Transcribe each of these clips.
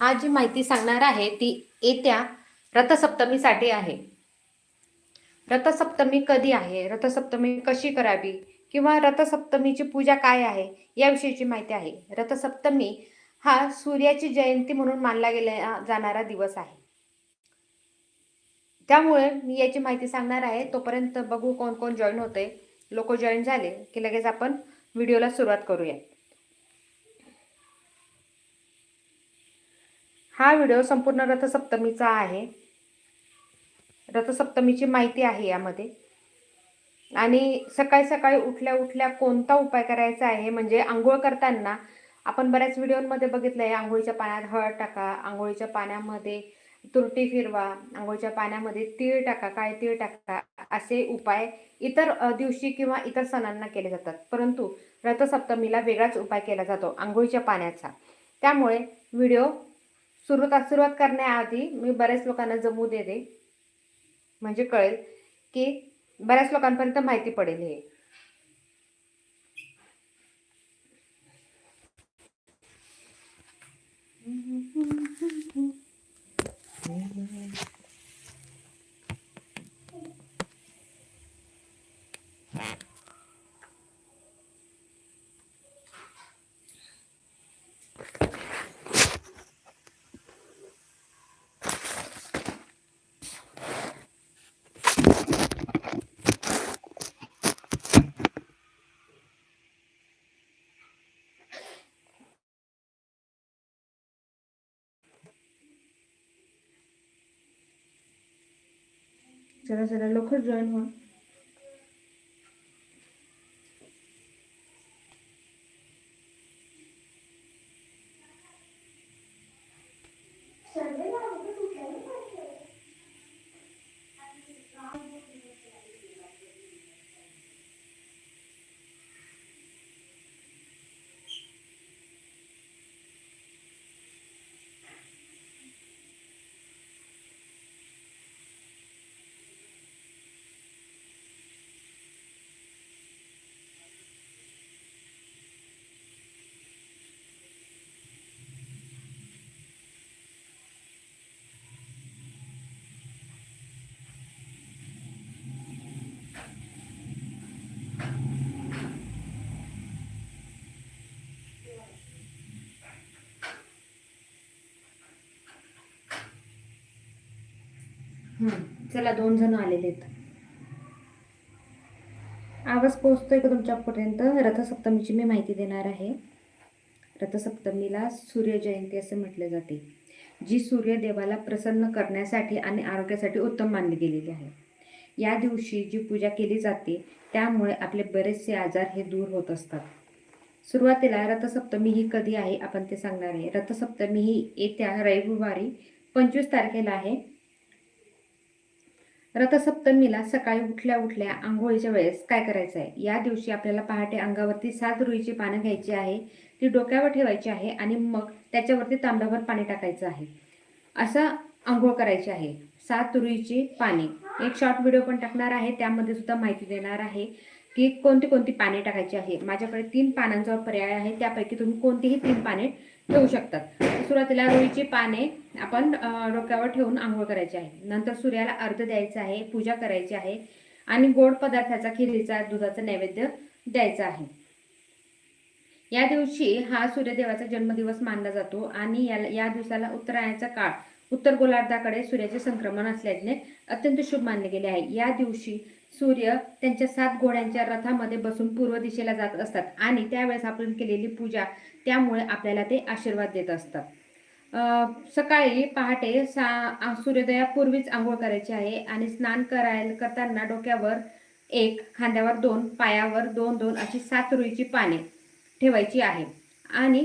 आज जी माहिती सांगणार आहे ती येत्या रथसप्तमीसाठी आहे. रथसप्तमी कधी आहे? रथसप्तमी कशी करावी? किंवा रथसप्तमीची पूजा काय आहे? याविषयीची माहिती आहे. रथसप्तमी हा सूर्याची जयंती म्हणून मानला गेला जाणारा दिवस आहे. त्यामुळे मी याची माहिती सांगणार आहे. तोपर्यंत बघू कोण कोण जॉईन होते. लोक जॉईन झाले की लगेच आपण व्हिडिओला सुरुवात करूया. हा व्हिडिओ संपूर्ण रथसप्तमीचा आहे. रथसप्तमीची माहिती आहे यामध्ये. आणि सकाळी सकाळी उठल्या उठल्या कोणता उपाय करायचा आहे म्हणजे आंघोळ करताना आपण बऱ्याच व्हिडिओमध्ये बघितलं आहे आंघोळीच्या पाण्यात हळद टाका आंघोळीच्या पाण्यामध्ये तुरटी फिरवा आंघोळीच्या पाण्यामध्ये तीळ टाका काय तीळ टाका असे उपाय इतर दिवशी किंवा इतर सणांना केले जातात. परंतु रथसप्तमीला वेगळाच उपाय केला जातो आंघोळीच्या पाण्याचा. त्यामुळे व्हिडिओ सुरुवात सुरुवात करण्याआधी मी बऱ्याच लोकांना जमू देते. म्हणजे कळेल की बऱ्याच लोकांपर्यंत माहिती पडेल हे. जरा जरा लवकर जॉईन व्हा चला दोन जण आलेले आहेत. आवाज पोहोचतोय का तुमच्यापर्यंत? रथसप्तमीची मी माहिती देणार आहे. रथसप्तमीला सूर्यजयंती असे म्हटले जाते जी सूर्यदेवाला प्रसन्न करण्यासाठी आणि आरोग्यासाठी उत्तम मानली गेलेली आहे. या दिवशी जी पूजा केली जाते त्यामुळे आपले बरेचसे आजार हे दूर होत असतात. सुरुवातीला रथसप्तमी ही कधी आहे आपण ते सांगणार आहे. रथसप्तमी ही येत्या रविवारी पंचवीस तारखेला आहे. रथसप्तमीला सकाळी उठल्या उठल्या आंघोळीच्या वेळेस काय करायचं आहे या दिवशी आपल्याला पहाटे अंगावरती सात रुईची पानं घ्यायची आहे ती डोक्यावर ठेवायची आहे आणि मग त्याच्यावरती तांब्यावर पाणी टाकायचं आहे. असं आंघोळ करायची आहे. सात रुईची पाने. एक शॉर्ट व्हिडिओ पण टाकणार आहे. त्यामध्ये सुद्धा माहिती देणार आहे की कोणती कोणती पाने टाकायची आहे. माझ्याकडे तीन पानांचा पर्याय आहे. त्यापैकी तुम्ही कोणतीही तीन पाने ठेवू शकतात. सुरुवातीला रुईची पाने आपण डोक्यावर ठेवून आंघोळ करायची आहे. नंतर सूर्याला अर्ध द्यायचा आहे पूजा करायची आहे आणि गोड पदार्थाचा खिरीचा दुधाचा नैवेद्य द्यायचा आहे. या दिवशी हा सूर्यदेवाचा जन्मदिवस मानला जातो आणि या या दिवसाला उत्तरायणाचा काळ उत्तर गोलार्धाकडे सूर्याचे संक्रमण असल्याने अत्यंत शुभ मानले गेले आहे. या दिवशी सूर्य त्यांच्या सात घोड्यांच्या रथामध्ये बसून पूर्व दिशेला जात असतात आणि त्यावेळेस आपण केलेली पूजा त्यामुळे आपल्याला ते आशीर्वाद देत असतात. सकाळी पहाटे सा सूर्योदयापूर्वीच आंघोळ करायची आहे आणि स्नान करायला करताना डोक्यावर एक खांद्यावर दोन पायावर दोन दोन अशी सात रुईची पाने ठेवायची आहे आणि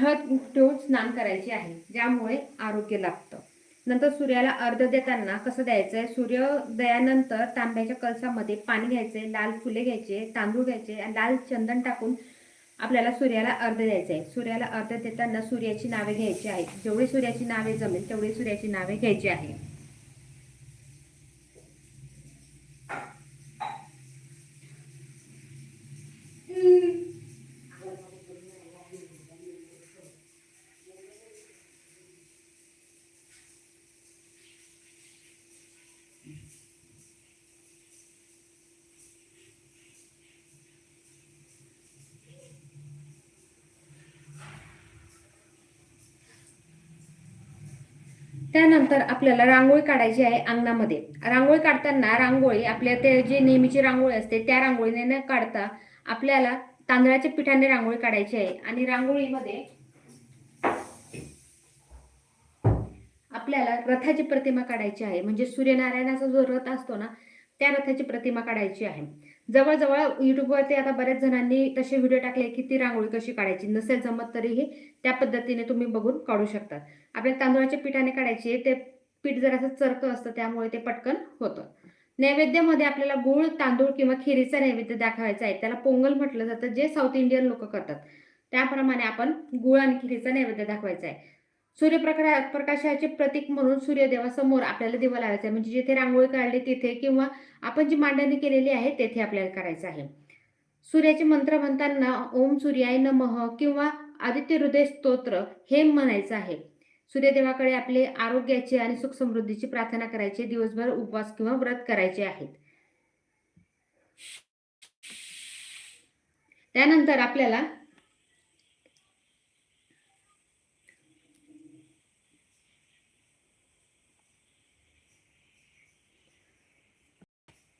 हळद ठेवून स्नान करायची आहे ज्यामुळे आरोग्य लाभतं. नंतर सूर्याला अर्ध देताना कसं द्यायचं आहे सूर्योदयानंतर तांब्याच्या कलसामध्ये पाणी घ्यायचे लाल फुले घ्यायचे तांदूळ घ्यायचे लाल चंदन टाकून आपल्याला सूर्याला अर्ध द्यायचं आहे. सूर्याला अर्ध देताना सूर्याची नावे घ्यायची आहेत. जेवढी सूर्याची नावे जमेल तेवढी सूर्याची नावे घ्यायची आहे. त्यानंतर आपल्याला रांगोळी काढायची आहे अंगणामध्ये. रांगोळी काढताना रांगोळी आपल्या ते जी नेहमीची रांगोळी असते त्या रांगोळीने न काढता आपल्याला तांदळाच्या पिठाने रांगोळी काढायची आहे. आणि रांगोळीमध्ये आपल्याला रथाची प्रतिमा काढायची आहे. म्हणजे सूर्यनारायणाचा जो रथ असतो ना त्या रथाची प्रतिमा काढायची आहे. जवळजवळ युट्यूबवरती आता बऱ्याच जणांनी तसे व्हिडिओ टाकले की ती रांगोळी कशी काढायची? नसेल जमत तरीही त्या पद्धतीने तुम्ही बघून काढू शकतात आपल्या तांदूळाच्या पिठाने काढायची आहे ते पीठ जरासं चरकं असतं त्यामुळे ते पटकन होतं. नैवेद्यामध्ये आपल्याला गुळ तांदूळ किंवा खिरीचा नैवेद्य दाखवायचा आहे. त्याला पोंगल म्हटलं जातं जे साऊथ इंडियन लोक करतात. त्याप्रमाणे आपण गुळ आणि खिरीचा नैवेद्य दाखवायचा आहे. सूर्यप्रका प्रकाशाचे प्रतीक म्हणून सूर्यदेवासमोर आपल्याला दिवा लावायचा आहे. म्हणजे जिथे रांगोळी काढली तिथे किंवा आपण जी मांडणी केलेली आहे तेथे आपल्याला करायचं आहे. सूर्याचे मंत्र म्हणताना ओम सूर्याय नमः किंवा आदित्य हृदय स्तोत्र हे म्हणायचं आहे. सूर्यदेवाकडे आपले आरोग्याची आणि सुख समृद्धीची प्रार्थना करायची दिवसभर उपवास किंवा व्रत करायचे आहेत. त्यानंतर आपल्याला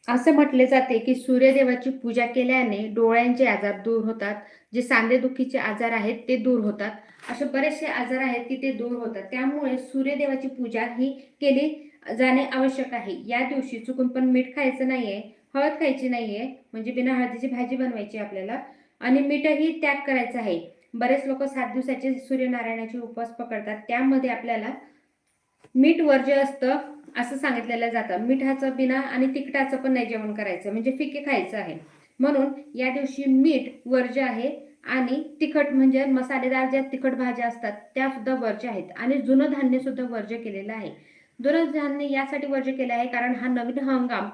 असे म्हटले जाते की सूर्यदेवाची पूजा केल्याने डोळ्यांचे आजार दूर होतात जे सांधेदुखीचे आजार आहेत ते दूर होतात. असे बरेचसे आजार आहेत की ते दूर होतात. त्यामुळे सूर्यदेवाची पूजा ही केली जाणे आवश्यक आहे. या दिवशी चुकून पण मीठ खायचं नाहीये हळद खायची नाहीये म्हणजे बिना हळदीची भाजी बनवायची आपल्याला आणि मीठही त्याग करायचं आहे. बरेच लोक सात दिवसाचे सूर्यनारायणाचे उपवास पकडतात. त्यामध्ये आपल्याला मीठ वर्ज्य असतं असं सांगितलेलं जातं. मिठाचं बिना आणि तिखटाचं पण नाही जेवण करायचं. म्हणजे फिके खायचं आहे. म्हणून या दिवशी मीठ वर्ज्य आहे आणि तिखट म्हणजे मसालेदार ज्या तिखट भाज्या असतात त्या सुद्धा वर्ज्य आहेत. आणि जुनं धान्य सुद्धा वर्ज्य केलेलं आहे. जुनं धान्य यासाठी वर्ज्य केलं आहे कारण हा नवीन हंगाम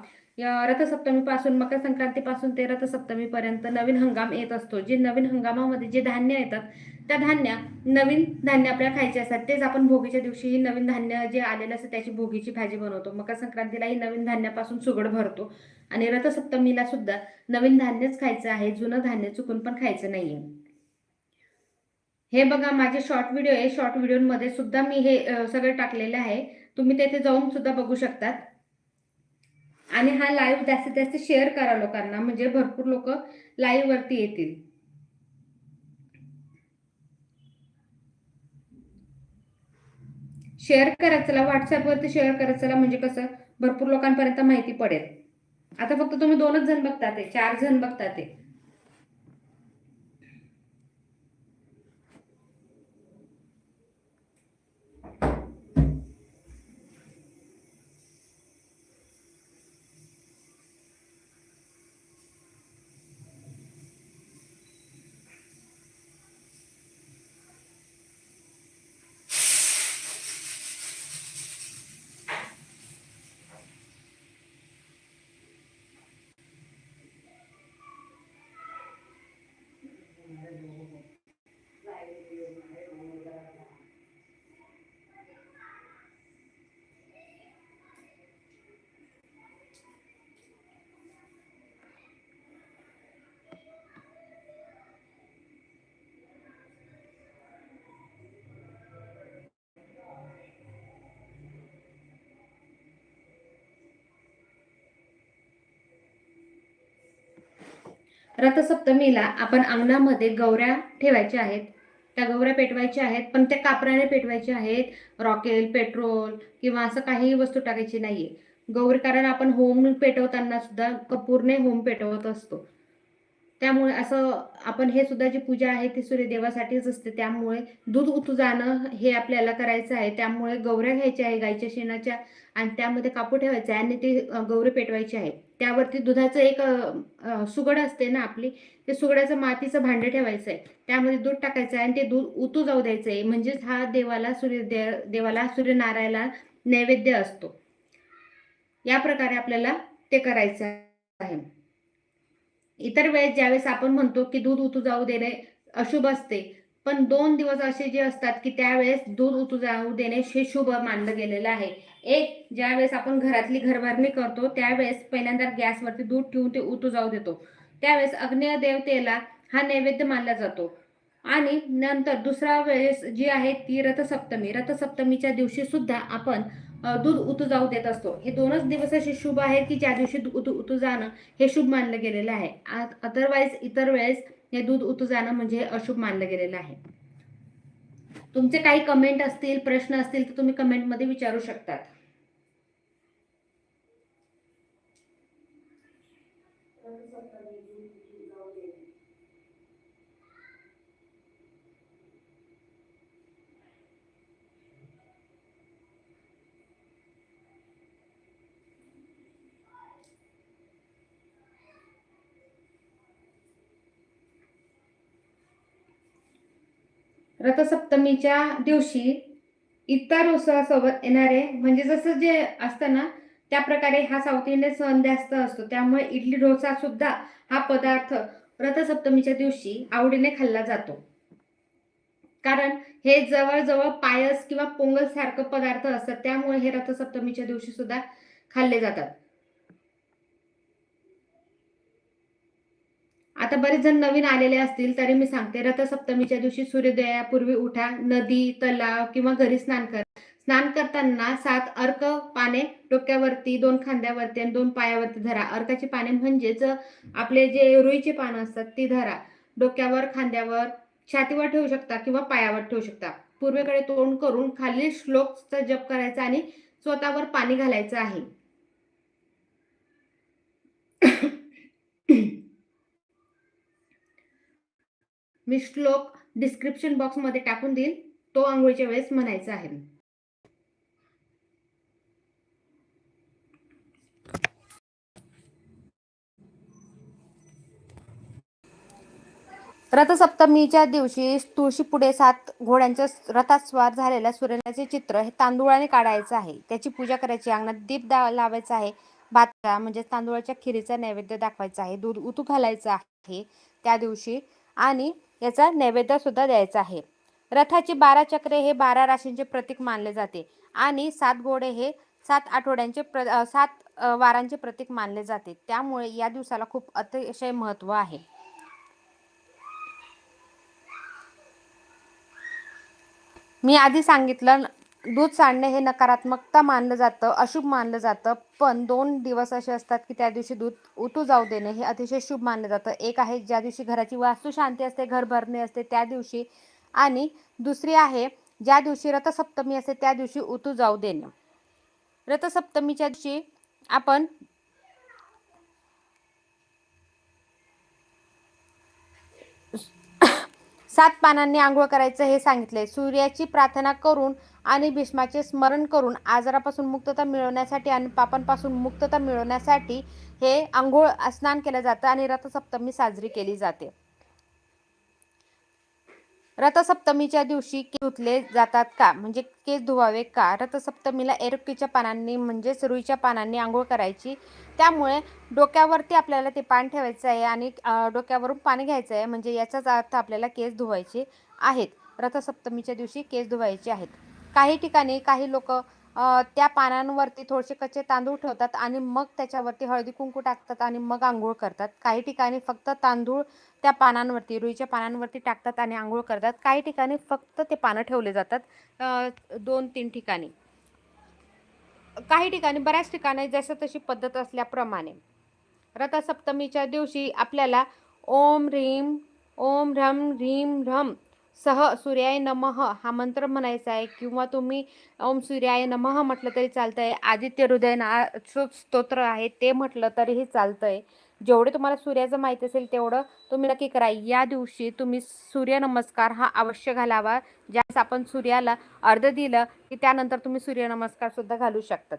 रथसप्तमीपासून मकर संक्रांतीपासून ते रथसप्तमीपर्यंत नवीन हंगाम येत असतो. जे नवीन हंगामामध्ये जे धान्य येतात त्या धान्य नवीन धान्य आपल्याला खायचे असतात. तेच आपण भोगीच्या दिवशीही नवीन धान्य जे आलेलं असतं त्याची भोगीची भाजी बनवतो. मकर संक्रांतीलाही नवीन धान्यापासून सुगड भरतो. आणि रथसप्तमीला सुद्धा नवीन धान्यच खायचं आहे जुनं धान्य चुकून पण खायचं नाहीये. हे बघा माझे शॉर्ट व्हिडिओ आहे. शॉर्ट व्हिडिओमध्ये सुद्धा मी हे सगळं टाकलेलं आहे. तुम्ही तेथे जाऊन सुद्धा बघू शकतात. आणि हा लाईव्ह जास्तीत जास्त शेअर करा लोकांना. म्हणजे भरपूर लोक लाईव्ह वरती येतील. शेअर करा चला. व्हॉट्सअपवरती शेअर करा चला. म्हणजे कसं भरपूर लोकांपर्यंत माहिती पडेल. आता फक्त तुम्ही दोनच जण बघता ते चार जण बघता ते. रथसप्तमीला आपण अंगणामध्ये गौऱ्या ठेवायच्या आहेत. त्या गौऱ्या पेटवायच्या आहेत पण त्या कापराने पेटवायच्या आहेत. रॉकेल पेट्रोल किंवा असं काही वस्तू टाकायची नाहीये. गौरी कारण आपण होम पेटवताना सुद्धा कपूरने होम पेटवत असतो. त्यामुळे असं आपण हे सुद्धा जी पूजा आहे ती सूर्यदेवासाठीच असते. त्यामुळे दूध उतू जाणं हे आपल्याला करायचं आहे. त्यामुळे गौऱ्या घ्यायच्या आहे गाईच्या शेणाच्या आणि त्यामध्ये कापूर ठेवायचं आहे आणि ते अ, गौरी पेटवायची आहे. त्यावरती दुधाचं एक सुगड असते ना आपली ते सुगडाचं मातीचं भांडं ठेवायचं आहे. त्यामध्ये दूध टाकायचं आहे आणि ते दूध उतू जाऊ द्यायचं आहे. म्हणजेच हा देवाला सूर्य देवाला सूर्यनारायणाला नैवेद्य असतो. या प्रकारे आपल्याला ते करायचं आहे. इतर वेळेस ज्यावेळेस आपण म्हणतो की दूध उतू जाऊ देणे अशुभ असते पण दोन दिवस असे जे असतात की त्यावेळेस दूध उतू जाऊ देणे हे शुभ मानलं गेलेलं आहे. एक ज्यावेळेस आपण घरातली घरभरणी करतो त्यावेळेस पहिल्यांदा गॅसवरती दूध ठेवून ते उतू जाऊ देतो. त्यावेळेस अग्नेय देवतेला हा नैवेद्य मानला जातो. आणि नंतर दुसरा वेळेस जी आहे ती रथसप्तमी. रथसप्तमीच्या दिवशी सुद्धा आपण दूध उतू जाऊ देत असतो. हे दोनच दिवस असे शुभ आहेत की ज्या दिवशी दूध उतू उतू जाणं हे शुभ मानलं गेलेलं आहे. अदरवाईज इतर वेळेस हे दूध उतू जाणं म्हणजे अशुभ मानलं गेलेलं आहे. तुमचे काही कमेंट असतील प्रश्न असतील तर तुम्ही कमेंटमध्ये विचारू शकतात. रथसप्तमीच्या दिवशी इतर उत्सवासोबत येणारे म्हणजे जसं जे असतं ना त्या प्रकारे हा साऊथ इंडियन सण जास्त असतो. त्यामुळे इडली डोसा सुद्धा हा पदार्थ रथसप्तमीच्या दिवशी आवडीने खाल्ला जातो. कारण हे जवळजवळ पायस किंवा पोंगल सारखं पदार्थ असतात. त्यामुळे हे रथसप्तमीच्या दिवशी सुद्धा खाल्ले जातात. आता बरेच जण नवीन आलेले असतील तरी मी सांगते. रथसप्तमीच्या दिवशी सूर्योदयापूर्वी उठा नदी तलाव किंवा घरी स्नान करा. स्नान करताना सात अर्क पाने डोक्यावरती दोन खांद्यावरती आणि दोन पायावरती धरा. अर्काची पाने म्हणजेच आपले जे रुईचे पानं असतात ती धरा. डोक्यावर खांद्यावर छातीवर ठेवू शकता किंवा पायावर ठेवू शकता. पूर्वेकडे तोंड करून खालील श्लोकचा जप करायचा आणि स्वतःवर पाणी घालायचं आहे. मी श्लोक डिस्क्रिप्शन बॉक्समध्ये टाकून देईल तो आंघोळीच्या वेळेस म्हणायचा आहे. रथसप्तमीच्या दिवशी तुळशी पुढे सात घोड्यांच्या रथात स्वार झालेल्या सूर्याचे चित्र हे तांदूळाने काढायचं आहे. त्याची पूजा करायची. अंगणात दीप दा लावायचा आहे. भाता म्हणजे तांदूळाच्या खिरीचा नैवेद्य दाखवायचा आहे. दूध उतू घालायचं आहे त्या दिवशी. आणि याचा नैवेद्य सुद्धा द्यायचा आहे. रथाची बारा चक्रे हे बारा राशींचे प्रतीक मानले जाते आणि सात घोडे हे सात आठवड्यांचे प्र सात वारांचे प्रतीक मानले जाते. त्यामुळे या दिवसाला खूप अतिशय महत्त्व आहे. मी आधी सांगितलं दूध सांडणे हे नकारात्मकता मानलं जातं अशुभ मानलं जातं. पण दोन दिवस असे असतात की त्या दिवशी दूध उतू जाऊ देणे हे अतिशय शुभ मानलं जातं. एक आहे ज्या दिवशी घराची वास्तू शांती असते घर भरणे असते त्या दिवशी. आणि दुसरी आहे ज्या दिवशी रथसप्तमी असते त्या दिवशी उतू जाऊ देणे. रथसप्तमीच्या दिवशी आपण सात पानांनी आंघोळ करायचं हे सांगितले सूर्याची प्रार्थना करून आणि भीष्माचे स्मरण करून आजारापासून मुक्तता मिळवण्यासाठी आणि पापांपासून मुक्तता मिळवण्यासाठी हे आंघोळ स्नान केलं जातं आणि रथसप्तमी साजरी केली जाते. रथसप्तमीच्या दिवशी केस धुतले जातात का? म्हणजे केस धुवावे का? रथसप्तमीला एरकीच्या पानांनी म्हणजेच रुईच्या पानांनी आंघोळ करायची. त्यामुळे डोक्यावरती आपल्याला ते पान ठेवायचं आहे आणि डोक्यावरून पाणी घ्यायचं आहे. म्हणजे याचाच अर्थ आपल्याला केस धुवायचे आहेत. रथसप्तमीच्या दिवशी केस धुवायचे आहेत. काही ठिकाणी काही लोक त्या पानांवरती थोडेसे कच्चे तांदूळ ठेवतात आणि मग त्याच्यावरती हळदी कुंकू टाकतात आणि मग आंघोळ करतात. काही ठिकाणी फक्त तांदूळ त्या पानांवरती रुईच्या पानांवरती टाकतात आणि आंघोळ करतात. काही ठिकाणी फक्त ते पानं ठेवले जातात. दोन तीन ठिकाणी. काही ठिकाणी बऱ्याच ठिकाणी जसं तशी पद्धत असल्याप्रमाणे रथसप्तमीच्या दिवशी आपल्याला ओम ह्रीम ओम ह्रम ह्रीम ह्रम सह सूर्याय नमः हा मंत्र म्हणायचा आहे. किंवा तुम्ही ओम सूर्याय नमः म्हटलं तरी चालतं आहे आदित्य हृदय स्तोत्र आहे ते म्हटलं तरीही चालतं आहे जेवढे तुम्हाला सूर्याचं माहीत असेल तेवढं तुम्ही नक्की करा. या दिवशी तुम्ही सूर्यनमस्कार हा अवश्य घालावा. ज्यास आपण सूर्याला अर्ध दिलं की त्यानंतर तुम्ही सूर्यनमस्कार सुद्धा घालू शकतात.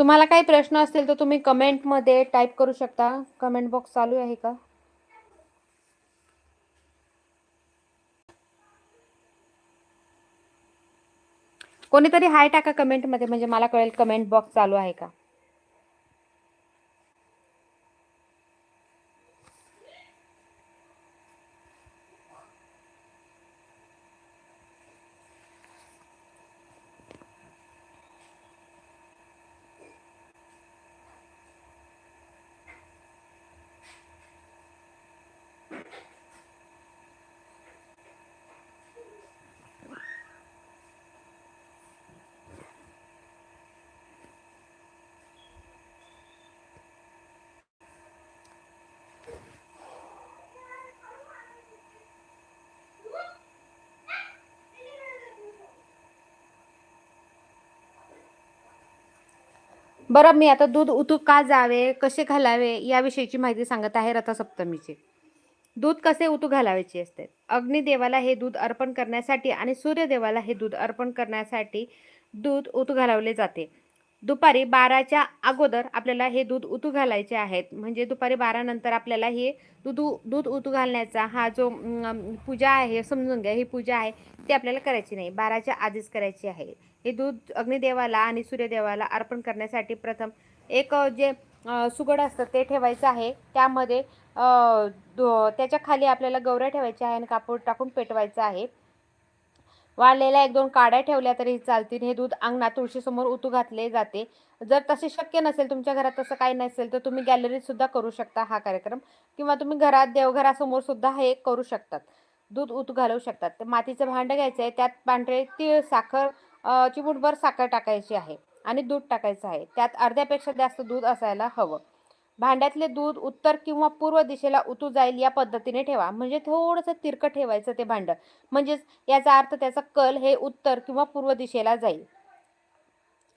तुम्हाला काही प्रश्न असतील तर तुम्ही कमेंटमध्ये टाईप करू शकता. कमेंट बॉक्स चालू आहे का? कोणीतरी हाय टाका कमेंटमध्ये म्हणजे मला कळेल कमेंट बॉक्स चालू आहे का? बरं मी आता दूध उतू का जावे कसे घालावे याविषयीची माहिती सांगत आहे रथसप्तमीची. दूध कसे उतू घालावायचे असते? अग्निदेवाला हे दूध अर्पण करण्यासाठी आणि सूर्यदेवाला हे दूध अर्पण करण्यासाठी दूध उतू घालवले जाते. दुपारी बाराच्या अगोदर आपल्याला हे दूध उतू घालायचे आहेत. म्हणजे दुपारी बारानंतर आपल्याला हे दूध उ- दूध उतू घालण्याचा हा जो पूजा आहे समजून घ्या ही पूजा आहे ती आपल्याला करायची नाही. बाराच्या आधीच करायची आहे. हे दूध अग्निदेवाला आणि सूर्यदेवाला अर्पण करण्यासाठी प्रथम एक जे सुगड असतं ते ठेवायचं आहे. त्यामध्ये दो- त्याच्याखाली आपल्याला गौऱ्या ठेवायच्या आहे आणि कापूर टाकून पेटवायचं आहे. वाळलेल्या एक दोन काड्या ठेवल्या तरी चालतील. हे दूध अंगणात तुळशीसमोर उतू घातले जाते. जर तसे शक्य नसेल तुमच्या घरात तसं काही नसेल तर तुम्ही गॅलरीत सुद्धा करू शकता हा कार्यक्रम. किंवा तुम्ही घरात देवघरासमोर सुद्धा हे करू शकतात. दूध उतू घालवू शकतात. तर मातीचं भांडं घ्यायचं आहे. त्यात पांढरे तीळ साखर चिमूटभर साखर टाकायची आहे आणि दूध टाकायचं आहे. त्यात अर्ध्यापेक्षा जास्त दूध असायला हवं. भांड्यातले दूध उत्तर किंवा पूर्व दिशेला उतू जाईल या पद्धतीने ठेवा. म्हणजे थोडंसं तिरकं ठेवायचं ते भांडं. म्हणजेच याचा अर्थ त्याचा कल हे उत्तर किंवा पूर्व दिशेला जाईल.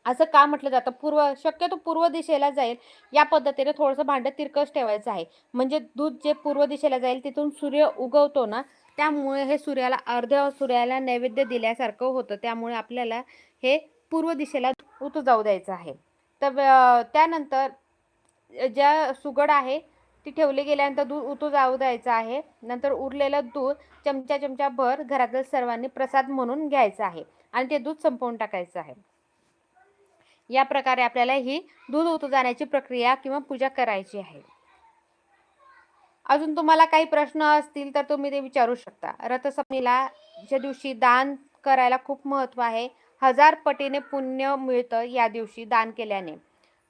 असं का म्हटलं जातं? पूर्व शक्यतो पूर्व दिशेला जाईल या पद्धतीने थोडंसं भांडं तिरकस ठेवायचं आहे. म्हणजे दूध जे पूर्व दिशेला जाईल तिथून सूर्य उगवतो ना त्यामुळे हे सूर्याला अर्ध सूर्याला नैवेद्य दिल्यासारखं होतं. त्यामुळे आपल्याला हे पूर्व दिशेला उत जाऊ द्यायचं आहे. तर त्यानंतर ज्या सुगड आहे ती ठेवली गेल्यानंतर दूध उतू जाऊ द्यायचं आहे. नंतर उरलेलं दूध चमचा चमचा भर घरातील सर्वांनी प्रसाद म्हणून घ्यायचं आहे आणि ते दूध संपवून टाकायचं आहे. या प्रकारे आपल्याला ही दूध उतू जाण्याची प्रक्रिया किंवा पूजा करायची आहे. अजून तुम्हाला काही प्रश्न असतील तर तुम्ही ते विचारू शकता. रथसप्तमीला ज्या दिवशी दान करायला खूप महत्त्व आहे हजार पटीने पुण्य मिळतं या दिवशी दान केल्याने.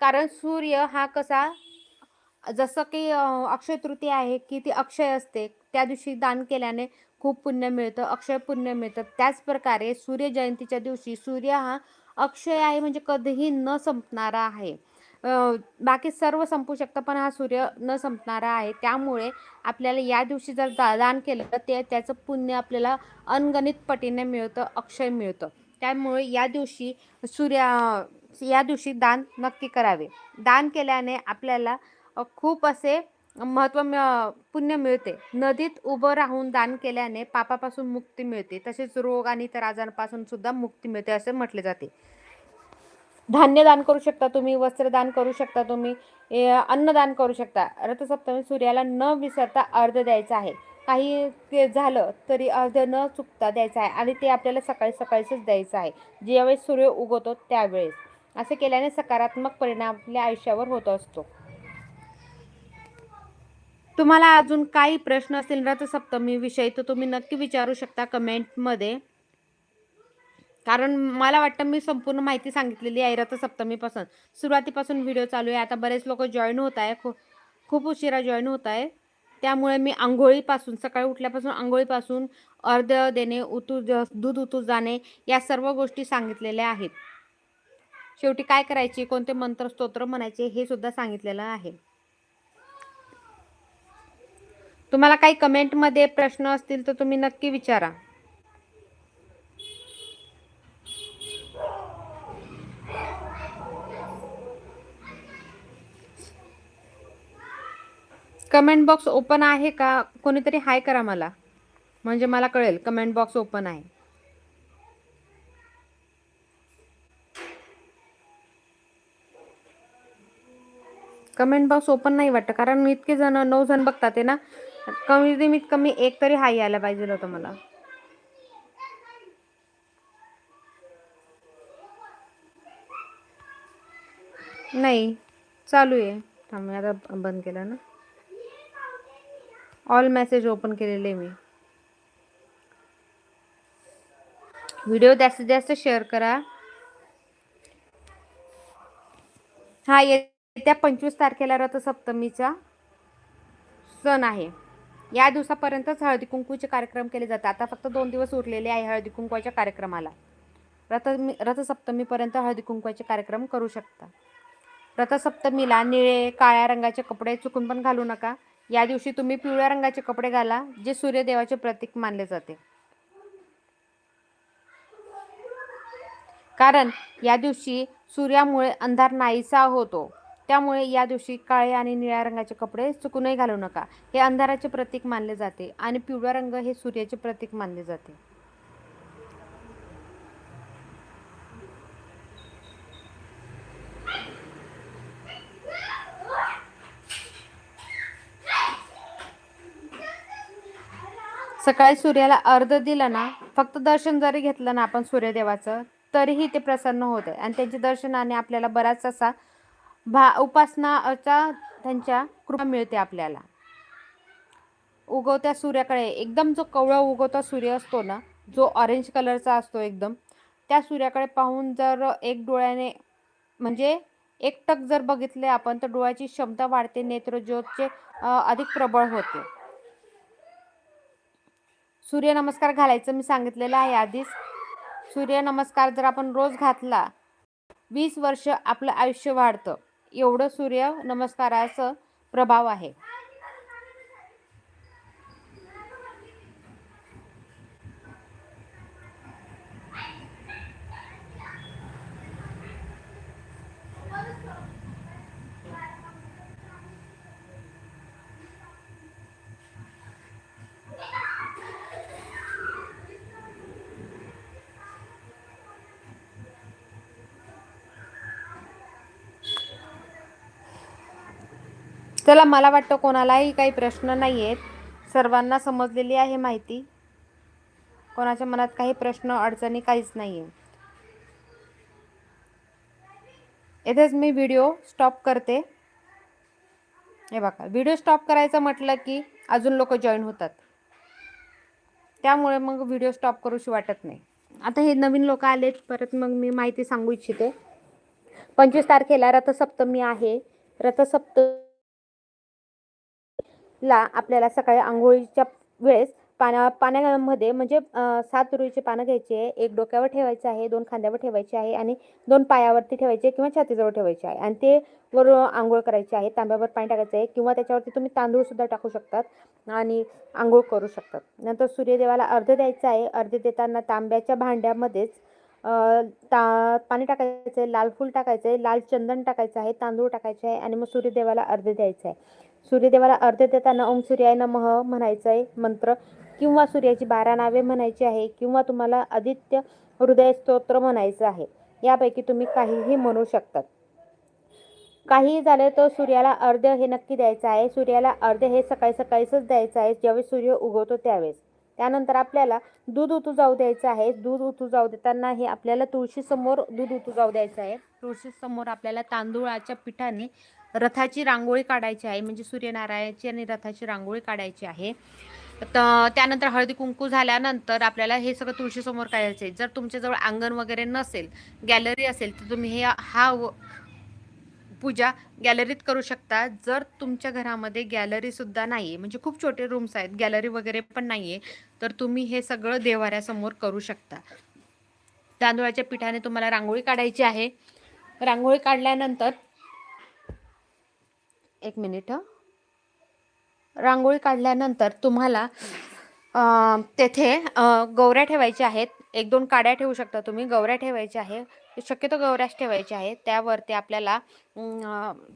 कारण सूर्य हा कसा जसं की अक्षय तृतीया आहे की ती अक्षय असते त्या दिवशी दान केल्याने खूप पुण्य मिळतं अक्षय पुण्य मिळतं. त्याच प्रकारे सूर्य जयंतीच्या दिवशी सूर्य हा अक्षय आहे म्हणजे कधीही न संपणारा आहे. बाकी सर्व संपू शकतं पण हा सूर्य न संपणारा आहे. त्यामुळे आपल्याला या दिवशी जर दा दान केलं तर ते त्याचं पुण्य आपल्याला अनगणित पटीने मिळतं अक्षय मिळतं. त्यामुळे या दिवशी सूर्या या दिवशी दान नक्की करावे. दान केल्याने आपल्याला खूप असे महत्त्व मिळ- पुण्य मिळते. नदीत उभं राहून दान केल्याने पापापासून मुक्ती मिळते. तसेच रोग आणि इतर आजारांपासून सुद्धा मुक्ती मिळते असे म्हटले जाते. धान्य दान करू शकता तुम्ही वस्त्रदान करू शकता तुम्ही अन्नदान करू शकता. रथसप्तमी सूर्याला न विसरता अर्ध द्यायचा आहे. काही ते झालं तरी अर्ध न चुकता द्यायचं आहे आणि ते आपल्याला सकाळी सकाळीच द्यायचं आहे. ज्यावेळेस सूर्य उगवतो त्यावेळेस. असे केल्याने सकारात्मक परिणाम आपल्या आयुष्यावर होत असतो. तुम्हाला अजून काही प्रश्न असतील रथसप्तमी विषयी तर तुम्ही नक्की विचारू शकता कमेंटमध्ये. कारण मला वाटतं मी संपूर्ण माहिती सांगितलेली आहे रथसप्तमीपासून सुरुवातीपासून व्हिडिओ चालू आहे. आता बरेच लोक जॉईन होत आहे. खूप खूप उशिरा जॉईन होत आहे. त्यामुळे मी आंघोळीपासून सकाळी उठल्यापासून आंघोळीपासून अर्ध देणे उतू ज- दूध उतू जाणे या सर्व गोष्टी सांगितलेल्या आहेत. शेवटी काय करायचे? कोणते मंत्र स्तोत्र म्हणायचे? हे सुद्धा सांगितलेलं आहे. तुम्हाला काही कमेंटमध्ये प्रश्न असतील तर तुम्ही नक्की विचारा. कमेंट बॉक्स ओपन आहे का? कोणीतरी हाय करा मला. म्हणजे मला कळेल कमेंट बॉक्स ओपन आहे. कमेंट बॉक्स ओपन नाही वाटतं कारण इतके जण नऊ जण बघतात आहे ना. कमीत कमी एक तरी हाय यायला पाहिजे होतं मला. नाही चालू आहे. थांब मी आता बंद केलं ना. ऑल मेसेज ओपन केलेले मी. व्हिडिओ जास्तीत जास्त शेअर करा. हा येत्या पंचवीस तारखेला रथसप्तमीचा सण आहे. या दिवसापर्यंतच हळदी कुंकूचे कार्यक्रम केले जातात. आता फक्त दोन दिवस उरलेले आहे हळदी कुंकवाच्या कार्यक्रमाला. रथ रथसप्तमीपर्यंत हळदी कुंकवाचे कार्यक्रम करू शकता. रथसप्तमीला निळे काळ्या रंगाचे कपडे चुकून पण घालू नका. या दिवशी तुम्ही पिवळ्या रंगाचे कपडे घाला जे सूर्यदेवाचे प्रतीक मानले जाते. कारण या दिवशी सूर्यामुळे अंधार नाहीसा होतो. त्यामुळे या दिवशी काळे आणि निळ्या रंगाचे कपडे चुकूनही घालू नका. हे अंधाराचे प्रतीक मानले जाते आणि पिवळा रंग हे सूर्याचे प्रतीक मानले जाते. सकाळी सूर्याला अर्ध दिलं ना फक्त दर्शन जरी घेतलं ना आपण सूर्यदेवाचं तरीही ते प्रसन्न होते आणि त्यांच्या दर्शनाने आपल्याला बराच असा भा उपासनाचा त्यांच्या कृपा मिळते आपल्याला. उगवत्या सूर्याकडे एकदम जो कवळा उगवता सूर्य असतो ना जो ऑरेंज कलरचा असतो एकदम त्या सूर्याकडे पाहून जर एक डोळ्याने म्हणजे एकटक जर बघितले आपण तर डोळ्याची क्षमता वाढते नेत्रज्योतचे अधिक प्रबळ होते. सूर्यनमस्कार घालायचं मी सांगितलेलं आहे आधीच. सूर्यनमस्कार जर आपण रोज घातला वीस वर्ष आपलं आयुष्य वाढतं. एवढं सूर्यनमस्काराचं प्रभाव आहे. चला मला वाटतं कोणालाही काही प्रश्न नाही आहेत सर्वांना समजलेली आहे माहिती. कोणाच्या मनात काही प्रश्न अडचणी काहीच नाही आहे येथेच मी व्हिडिओ स्टॉप करते. हे बघा व्हिडिओ स्टॉप करायचं म्हटलं की अजून लोक जॉईन होतात. त्यामुळे मग व्हिडिओ स्टॉप करूशी वाटत नाही. आता हे नवीन लोक आलेत परत मग मी माहिती सांगू इच्छिते. पंचवीस तारखेला रथसप्तमी आहे. रथसप्त ला आपल्याला सकाळी आंघोळीच्या वेळेस पाण्या पाण्यामध्ये म्हणजे सात रुईचे पानं घ्यायचे आहे एक डोक्यावर ठेवायचं आहे दोन खांद्यावर ठेवायचे आहे आणि दोन पायावरती ठेवायचे किंवा छातीजवळ ठेवायचे आहे. आणि ते वर आंघोळ करायची आहे तांब्यावर पाणी टाकायचं आहे किंवा त्याच्यावरती तुम्ही तांदूळसुद्धा टाकू शकतात आणि आंघोळ करू शकतात. नंतर सूर्यदेवाला अर्ध द्यायचं आहे अर्ध देताना तांब्याच्या भांड्यामध्येच ता पाणी टाकायचं आहे लाल फूल टाकायचं आहे लाल चंदन टाकायचं आहे तांदूळ टाकायचे आहे आणि मग सूर्यदेवाला अर्ध द्यायचं आहे. सूर्यदेवाला अर्ध देताना ओम सूर्याय नमः म्हणायचं आहे मंत्र. किंवा सूर्याची बारा नावे म्हणायची आहे किंवा तुम्हाला आदित्य हृदय स्तोत्र म्हणायचं आहे यापैकी तुम्ही काहीही म्हणू शकतात. काहीही झालं तर सूर्याला अर्ध हे नक्की द्यायचं आहे. सूर्याला अर्ध हे सकाळी सकाळीच द्यायचं आहे ज्यावेळेस सूर्य उगवतो त्यावेळेस. त्यानंतर आपल्याला दूध उतू जाऊ द्यायचं आहे. दूध उतू जाऊ देताना हे आपल्याला तुळशीसमोर दूध उतू जाऊ द्यायचं आहे. तुळशीसमोर आपल्याला तांदूळाच्या पिठाने रथाची रांगोळी काढायची आहे म्हणजे सूर्यनारायणाची आणि रथाची रांगोळी काढायची आहे. तर त्यानंतर हळदी कुंकू झाल्यानंतर आपल्याला हे सगळं तुळशीसमोर काढायचं आहे जर तुमच्याजवळ अंगण वगैरे नसेल गॅलरी असेल तर तुम्ही हे हा व- पूजा गॅलरीत करू शकता. जर तुमच्या घरामध्ये गॅलरी सुद्धा नाही आहे म्हणजे खूप छोटे रूम्स आहेत गॅलरी वगैरे पण नाही आहे तर तुम्ही हे सगळं देवाऱ्यासमोर करू शकता. तांदूळाच्या पिठाने तुम्हाला रांगोळी काढायची आहे. रांगोळी काढल्यानंतर एक मिनिट हं. रांगोळी काढल्यानंतर तुम्हाला तेथे गौऱ्या ठेवायच्या आहेत. एक दोन काड्या ठेवू शकता तुम्ही. गौऱ्या ठेवायच्या आहे. शक्यतो गौऱ्याच ठेवायच्या आहे त्यावरती आपल्याला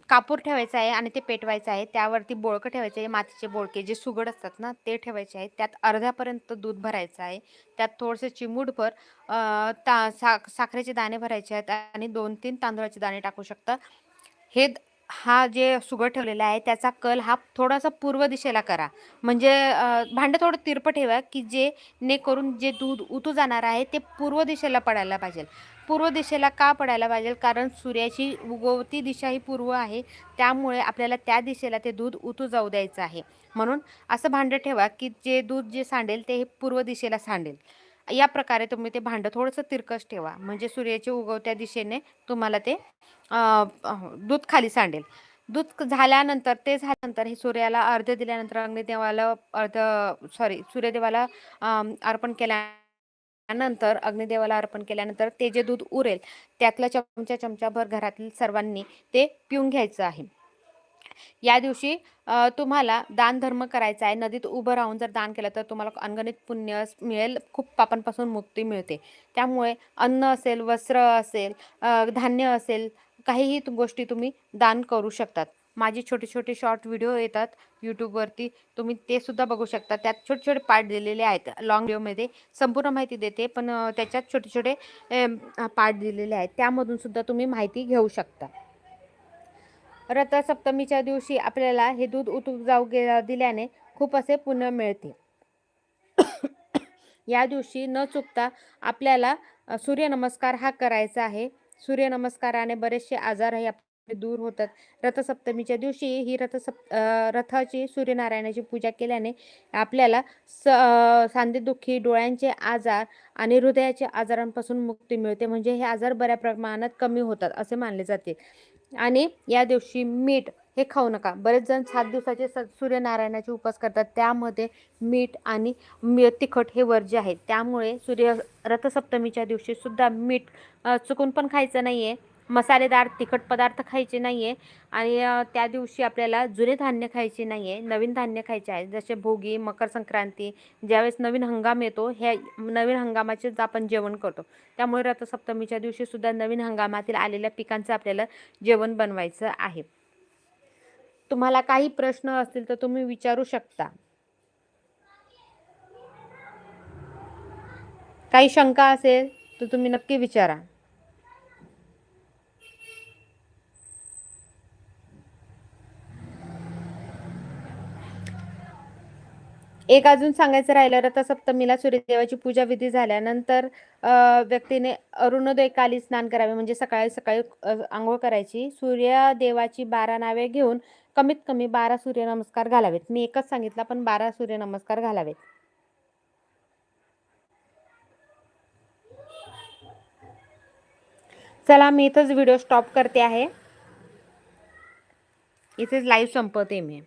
कापूर ठेवायचा आहे आणि ते पेटवायचं आहे. त्यावरती बोळकं ठेवायचं आहे. मातीचे बोळके जे सुगड असतात ना ते ठेवायचे आहेत. त्यात अर्ध्यापर्यंत दूध भरायचं आहे. त्यात थोडंसं चिमूटभर ता साख साखरेचे दाणे भरायचे आहेत आणि दोन तीन तांदळाचे दाणे टाकू शकता. हे हा जे सुगड ठेवलेला आहे त्याचा कल हा थोडासा पूर्व दिशेला करा. म्हणजे भांडं थोडं तिरपं ठेवा की जे ने करून जे दूध उतू जाणार आहे ते पूर्व दिशेला पडायला पाहिजे. पूर्व दिशेला का पडायला पाहिजे? कारण सूर्याची उगवती दिशा ही पूर्व आहे. त्यामुळे आपल्याला त्या दिशेला ते दूध उतू जाऊ द्यायचं आहे. म्हणून असं भांडं ठेवा की जे दूध जे सांडेल ते हे पूर्व दिशेला सांडेल. या प्रकारे तुम्ही ते भांडं थोडंसं तिरकस ठेवा. म्हणजे सूर्याच्या उगवत्या दिशेने तुम्हाला ते दूध खाली सांडेल. दूध झाल्यानंतर ते झाल्यानंतर हे सूर्याला अर्ध दिल्यानंतर अग्निदेवाला अर्ध सॉरी सूर्यदेवाला अर्पण केल्यानंतर अग्निदेवाला अर्पण केल्यानंतर ते जे दूध उरेल त्यातलं चमचा चमचाभर घरातील सर्वांनी ते पिऊन घ्यायचं आहे. या दिवशी तुम्हाला दानधर्म करायचा आहे. नदीत उभं राहून जर दान केलं तर तुम्हाला अनगणित पुण्य मिळेल. खूप पापांपासून मुक्ती मिळते. त्यामुळे अन्न असेल वस्त्र असेल धान्य असेल काहीही तु- गोष्टी तुम्ही दान करू शकतात. माझे छोटे छोटे शॉर्ट व्हिडिओ येतात यूट्यूबवरती तुम्ही ते सुद्धा बघू शकता. त्यात छोटे छोटे पार्ट दिलेले आहेत. लॉंग व्हिडिओमध्ये संपूर्ण माहिती देते पण त्याच्यात छोटे छोटे पार्ट दिलेले आहेत. त्यामधून सुद्धा तुम्ही माहिती घेऊ शकता. रथसप्तमीच्या दिवशी आपल्याला हे दूध उतू जाऊ गे दिल्याने खूप असे पुण्य मिळते. या दिवशी न चुकता आपल्याला सूर्यनमस्कार हा करायचा आहे. सूर्यनमस्काराने बरेचसे आजारही आपले दूर होतात. रथसप्तमीच्या दिवशी ही रथसप् रथाची सूर्यनारायणाची पूजा केल्याने आपल्याला स सांधेदुखी डोळ्यांचे आजार आणि हृदयाचे आजारांपासून मुक्ती मिळते. म्हणजे हे आजार बऱ्या प्रमाणात कमी होतात असे मानले जाते. आणि या दिवशी मीठ हे खाऊ नका. बरेच जण सात दिवसाचे स सूर्यनारायणाचे उपवास करतात. त्यामध्ये मीठ आणि मी तिखट हे वर्ज्य आहे. त्यामुळे सूर्य रथसप्तमीच्या दिवशीसुद्धा मीठ चुकून पण खायचं नाही आहे मसालेदार तिखट पदार्थ खायचे नाही आहे आणि त्या दिवशी आपल्याला जुने धान्य खायचे नाही आहे नवीन धान्य खायचे आहे. जसे भोगी मकर संक्रांती ज्यावेळेस नवीन हंगाम येतो ह्या नवीन हंगामाचेच आपण जेवण करतो. त्यामुळे रथसप्तमीच्या दिवशीसुद्धा नवीन हंगामातील आलेल्या पिकांचं आपल्याला जेवण बनवायचं आहे. तुम्हाला काही प्रश्न असतील तर तुम्ही विचारू शकता. काही शंका असेल तर तुम्ही नक्की विचारा. एक अजून सांगायचं राहिलं रथसप्तमीला सूर्यदेवाची पूजा विधी झाल्यानंतर व्यक्तीने व्यक्तीने अरुणोदयकाली स्नान करावे म्हणजे सकाळी सकाळी आंघोळ करायची. सूर्यदेवाची बारा नावे घेऊन कमीत कमी बारा सूर्यनमस्कार घालावेत. मी एकच सांगितला पण बारा सूर्यनमस्कार घालावेत. चला मी इथंच व्हिडिओ स्टॉप करते आहे. इथेच लाईव्ह संपवते मी.